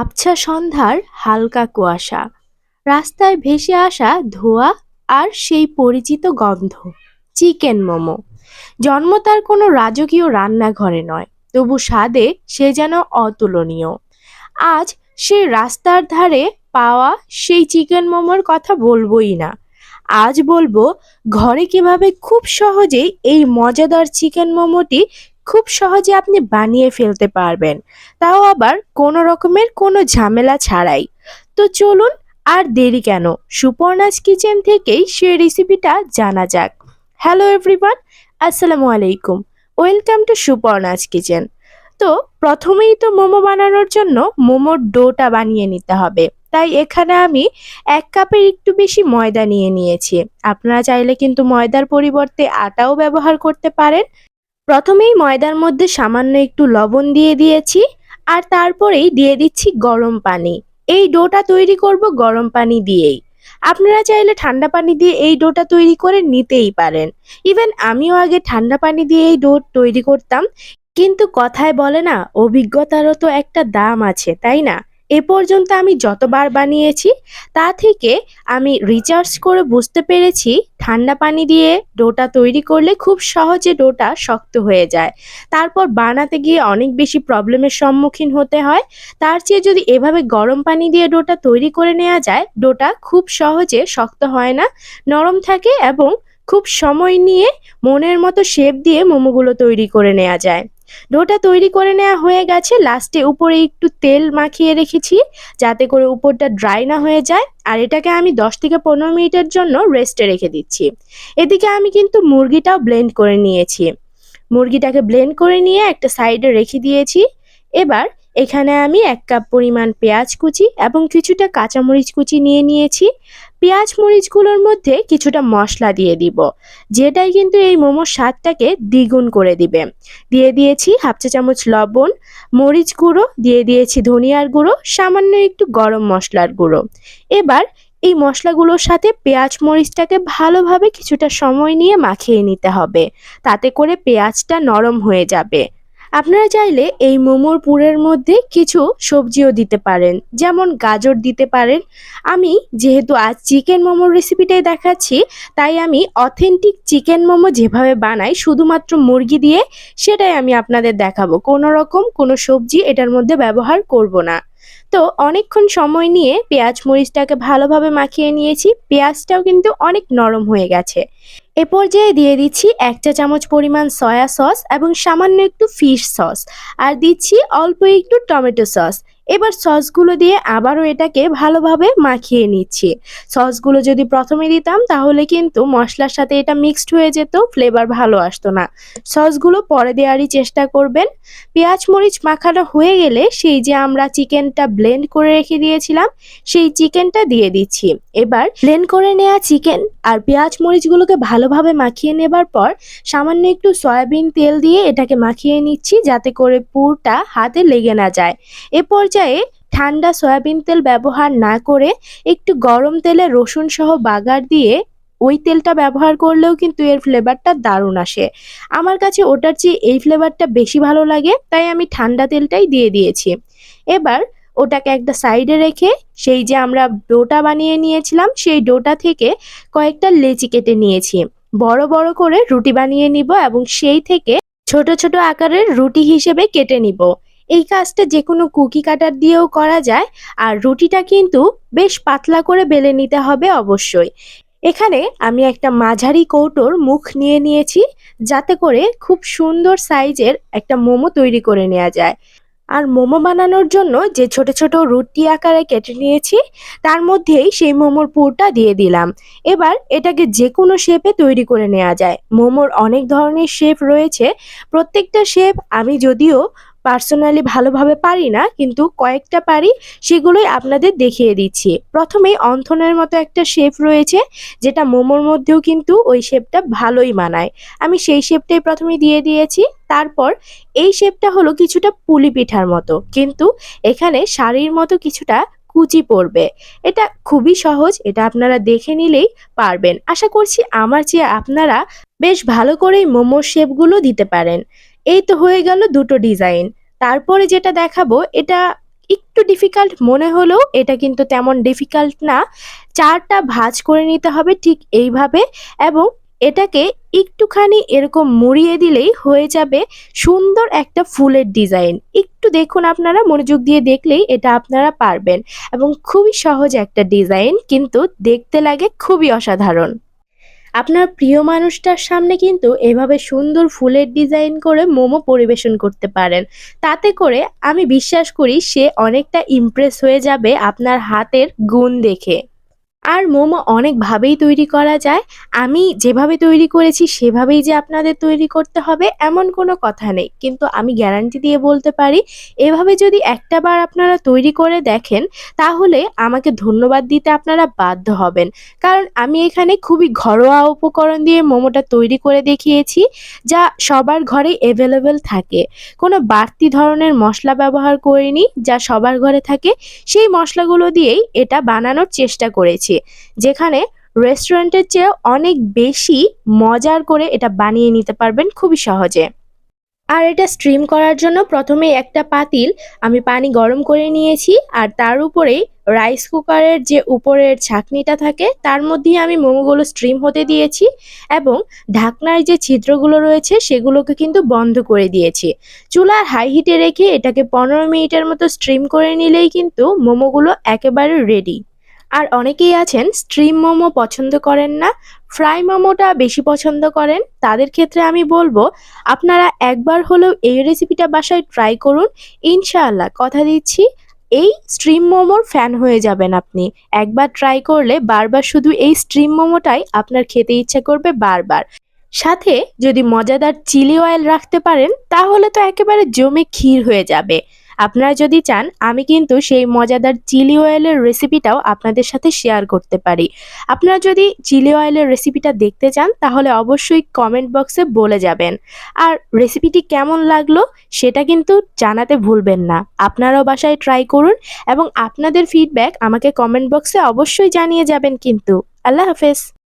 আবছা সন্ধ্যার হালকা কুয়াশা। রাস্তায় ভেসে আসা ধোয়া আর সেই পরিচিত গন্ধ। চিকেন মোমো। জন্ম তার কোনো রাজকীয় রান্নাঘরে নয়, তবু স্বাদে সে যেন অতুলনীয়। আজ সে রাস্তার ধারে পাওয়া সেই চিকেন মোমোর কথা বলবোই না। আজ বলব, ঘরে কীভাবে খুব সহজেই এই মজাদার চিকেন মোমোটি খুব সহজে আপনি বানিয়ে ফেলতে পারবেন। তাও আবার কোনো রকমের কোনো ঝামেলা ছাড়াই। তো চলুন আর দেরি কেন? সুপর্ণাস কিচেন থেকেই সে রেসিপিটা জানা যাক। হ্যালো এভরিওয়ান আসসালামু আলাইকুম। Welcome to Suparna's kitchen. তো প্রথমেই তো মোমো বানানোর জন্য মোমোর ডোটা বানিয়ে নিতে হবে। তাই এখানে আমি এক কাপের একটু বেশি ময়দা নিয়ে নিয়েছি। আপনারা চাইলে কিন্তু ময়দার পরিবর্তে আটাও ব্যবহার করতে পারেন। প্রথমেই ময়দার মধ্যে সামান্য একটু লবণ দিয়ে দিয়েছি, আর তারপরেই দিয়ে দিচ্ছি গরম পানি। এই ডোটা তৈরি করব গরম পানি দিয়েই। আপনারা চাইলে ঠান্ডা পানি দিয়ে এই ডোটা তৈরি করে নিতেই পারেন। ইভেন আমিও আগে ঠান্ডা পানি দিয়ে এই ডো তৈরি করতাম, কিন্তু কথায় বলে না, অভিজ্ঞতারও তো একটা দাম আছে, তাই না? এ পর্যন্ত আমি যতবার বানিয়েছি, তা থেকে আমি রিচার্জ করে বুঝতে পেরেছি ঠান্ডা পানি দিয়ে ডোটা তৈরি করলে খুব সহজে ডোটা শক্ত হয়ে যায়। তারপর বানাতে গিয়ে অনেক বেশি প্রবলেমের সম্মুখীন হতে হয়। তার চেয়ে যদি এভাবে গরম পানি দিয়ে ডোটা তৈরি করে নেওয়া যায়, ডোটা খুব সহজে শক্ত হয় না, নরম থাকে এবং খুব সময় নিয়ে মনের মতো শেপ দিয়ে মোমোগুলো তৈরি করে নেওয়া যায়। ডোটা তৈরি করে নেওয়া হয়ে গেছে। লাস্টে উপরে একটু তেল মাখিয়ে রেখেছি, যাতে করে উপরটা ড্রাই না হয়ে যায়। আর এটাকে আমি দশ থেকে পনেরো মিনিটের জন্য রেস্টে রেখে দিচ্ছি। এদিকে আমি কিন্তু মুরগিটাও ব্লেন্ড করে নিয়েছি। মুরগিটাকে ব্লেন্ড করে নিয়ে একটা সাইডে রেখে দিয়েছি। এবার এখানে আমি এক কাপ পরিমাণ পেঁয়াজ কুচি এবং কিছুটা কাঁচামরিচ কুচি নিয়ে নিয়েছি। পেঁয়াজ মরিচগুলোর মধ্যে কিছুটা মশলা দিয়ে দিব, যেটাই কিন্তু এই মোমোর স্বাদটাকে দ্বিগুণ করে দিবে। দিয়ে দিয়েছি হাফ চা চামচ লবণ, মরিচ গুঁড়ো, দিয়ে দিয়েছি ধনিয়ার গুঁড়ো, সামান্য একটু গরম মশলার গুঁড়ো। এবার এই মশলাগুলোর সাথে পেঁয়াজ মরিচটাকে ভালোভাবে কিছুটা সময় নিয়ে মাখিয়ে নিতে হবে, তাতে করে পেঁয়াজটা নরম হয়ে যাবে। আপনারা চাইলে এই মোমোর পুরের মধ্যে কিছু সবজিও দিতে পারেন। যেমন গাজর দিতে পারেন। আমি যেহেতু আজ চিকেন মোমোর রেসিপিটাই দেখাচ্ছি, তাই আমি অথেন্টিক চিকেন মোমো যেভাবে বানাই, শুধুমাত্র মুরগি দিয়ে, সেটাই আমি আপনাদের দেখাবো। কোনো রকম কোনো সবজি এটার মধ্যে ব্যবহার করব না। তো অনেকক্ষণ সময় নিয়ে পেঁয়াজ মরিচটাকে ভালোভাবে মাখিয়ে নিয়েছি। পেঁয়াজটাও কিন্তু অনেক নরম হয়ে গেছে। এ পর্যায়ে দিয়ে দিচ্ছি এক চা চামচ পরিমাণ সয়া সস এবং সামান্য একটু ফিশ সস আর দিচ্ছি অল্প একটু টমেটো সস এবার সসগুলো দিয়ে আবারও এটাকে ভালোভাবে মাখিয়ে নিচ্ছি। সসগুলো যদি প্রথমে দিতাম, তাহলে কিন্তু মশলার সাথে এটা মিক্সড হয়ে যেত ফ্লেভার ভালো আসতো না। সসগুলো পরে দেওয়ারই চেষ্টা করবেন। পেঁয়াজ মরিচ মাখানো হয়ে গেলে সেই যে আমরা চিকেনটা ব্লেন্ড করে রেখে দিয়েছিলাম, সেই চিকেনটা দিয়ে দিচ্ছি। এবার ব্লেন্ড করে নেওয়া চিকেন আর পেঁয়াজ মরিচগুলোকে ভালোভাবে মাখিয়ে নেবার পর সামান্য একটু সয়াবিন তেল দিয়ে এটাকে মাখিয়ে নিচ্ছি যাতে করে পুরটা হাতে লেগে না যায়। এ পর্যায়ে ঠান্ডা সয়াবিন তেল ব্যবহার না করে একটু গরম তেলে রসুন সহ বাগার দিয়ে ওই তেলটা ব্যবহার করলেও কিন্তু এর ফ্লেভারটা দারুণ আসে। আমার কাছে ওটার চেয়ে এই ফ্লেভারটা বেশি ভালো লাগে, তাই আমি ঠান্ডা তেলটাই দিয়ে দিয়েছি। এবার ওটাকে একটা সাইডে রেখে সেই যে আমরা ডোটা বানিয়ে নিয়েছিলাম, সেই ডোটা থেকে কয়েকটা লেচি কেটে নিয়েছি। বড় বড় করে রুটি বানিয়ে নিব এবং সেই থেকে ছোট ছোট আকারের রুটি হিসেবে কেটে নিব। এই কাজটা যে কোনো কুকি কাটার দিয়েও করা যায়, আর রুটিটা কিন্তু বেশ পাতলা করে বেলে নিতে হবে অবশ্যই। এখানে আমি একটা মাঝারি কৌটোর মুখ নিয়ে নিয়েছি, যাতে করে খুব সুন্দর সাইজের একটা মোমো তৈরি করে নেওয়া যায়। আর মোমো বানানোর জন্য যে ছোট ছোট রুটি আকারে কেটে নিয়েছি, তার মধ্যেই সেই মোমোর পুরটা দিয়ে দিলাম। এবার এটাকে যে কোনো শেপে তৈরি করে নেওয়া যায়। মোমোর অনেক ধরনের শেপ রয়েছে। প্রত্যেকটা শেপ আমি যদিও পার্সোনালি ভালোভাবে পারি না, কিন্তু কয়েকটা পারি, সেগুলোই আপনাদের দেখিয়ে দিচ্ছি। প্রথমেই অন্থনের মতো একটা শেপ রয়েছে, যেটা মোমোর মধ্যেও কিন্তু ওই শেপটা ভালোই মানায়। আমি সেই শেপটাই প্রথমে দিয়ে দিয়েছি, তারপর এই শেপটা হলো কিছুটা পুলি পিঠার মতো, কিন্তু এখানে শাড়ির মতো কিছুটা কুচি পড়বে। এটা খুবই সহজ, এটা আপনারা দেখে নিলেই পারবেন। আশা করছি আমার চেয়ে আপনারা বেশ ভালো করেই মোমোর শেপগুলো দিতে পারেন। এই তো হয়ে গেল দুটো ডিজাইন। তারপরে যেটা দেখাবো, এটা একটু ডিফিকাল্ট মনে হলেও এটা কিন্তু তেমন ডিফিকাল্ট না। চারটা ভাঁজ করে নিতে হবে ঠিক এইভাবে এবং এটাকে একটুখানি এরকম মুড়িয়ে দিলেই হয়ে যাবে সুন্দর একটা ফুলের ডিজাইন। একটু দেখুন আপনারা, মনোযোগ দিয়ে দেখলেই এটা আপনারা পারবেন এবং খুবই সহজ একটা ডিজাইন, কিন্তু দেখতে লাগে খুবই অসাধারণ। আপনার প্রিয় মানুষটার সামনে কিন্তু এভাবে সুন্দর ফুলের ডিজাইন করে মোমো পরিবেশন করতে পারেন। তাতে করে আমি বিশ্বাস করি সে অনেকটা ইমপ্রেস হয়ে যাবে আপনার হাতের গুণ দেখে। আর মোমো অনেকভাবেই তৈরি করা যায়। আমি যেভাবে তৈরি করেছি, সেভাবেই যে আপনাদের তৈরি করতে হবে, এমন কোনো কথা নেই। কিন্তু আমি গ্যারান্টি দিয়ে বলতে পারি, এভাবে যদি একটা বার আপনারা তৈরি করে দেখেন, তাহলে আমাকে ধন্যবাদ দিতে আপনারা বাধ্য হবেন। কারণ আমি এখানে খুবই ঘরোয়া উপকরণ দিয়ে মোমোটা তৈরি করে দেখিয়েছি, যা সবার ঘরেই অ্যাভেলেবেল থাকে। কোনো বাড়তি ধরনের মশলা ব্যবহার করিনি, যা সবার ঘরে থাকে। সেই মশলাগুলো দিয়েই এটা বানানোর চেষ্টা করেছি। যেখানে রেস্টুরেন্টের চেয়ে অনেক বেশি মজার করে এটা বানিয়ে নিতে পারবেন খুবই সহজে। আর এটা স্ট্রিম করার জন্য প্রথমে একটা পাতিল আমি পানি গরম করে নিয়েছি, আর তার উপরেই রাইস কুকারের যে উপরের ছাকনিটা থাকে, তার মধ্যেই আমি মোমোগুলো স্ট্রিম হতে দিয়েছি এবং ঢাকনার যে ছিদ্রগুলো রয়েছে সেগুলোকে কিন্তু বন্ধ করে দিয়েছি। চুলার হাই হিটে রেখে এটাকে পনেরো মিনিটের মতো স্ট্রিম করে নিলেই কিন্তু মোমোগুলো একেবারে রেডি আর অনেকেই আছেন স্ট্রিম মোমো পছন্দ করেন না, ফ্রাই মোমোটা বেশি পছন্দ করেন। তাদের ক্ষেত্রে আমি বলব, আপনারা একবার হলেও এই রেসিপিটা বাসায় ট্রাই করুন। ইনশাআল্লাহ, কথা দিচ্ছি, এই স্ট্রিম মোমোর ফ্যান হয়ে যাবেন আপনি। একবার ট্রাই করলে বারবার শুধু এই স্ট্রিম মোমোটাই আপনার খেতে ইচ্ছে করবে বারবার। সাথে যদি মজাদার চিলি অয়েল রাখতে পারেন, তাহলে তো একেবারে জমে ক্ষীর হয়ে যাবে। আপনারা যদি চান, আমি কিন্তু সেই মজাদার চিলি অয়েলের রেসিপিটাও আপনাদের সাথে শেয়ার করতে পারি। আপনারা যদি চিলি অয়েলের রেসিপিটা দেখতে চান, তাহলে অবশ্যই কমেন্ট বক্সে বলে যাবেন। আর রেসিপিটি কেমন লাগল, সেটা কিন্তু জানাতে ভুলবেন না। আপনারাও বাসায় ট্রাই করুন এবং আপনাদের ফিডব্যাক আমাকে কমেন্ট বক্সে অবশ্যই জানিয়ে যাবেন কিন্তু। আল্লাহ হাফেজ।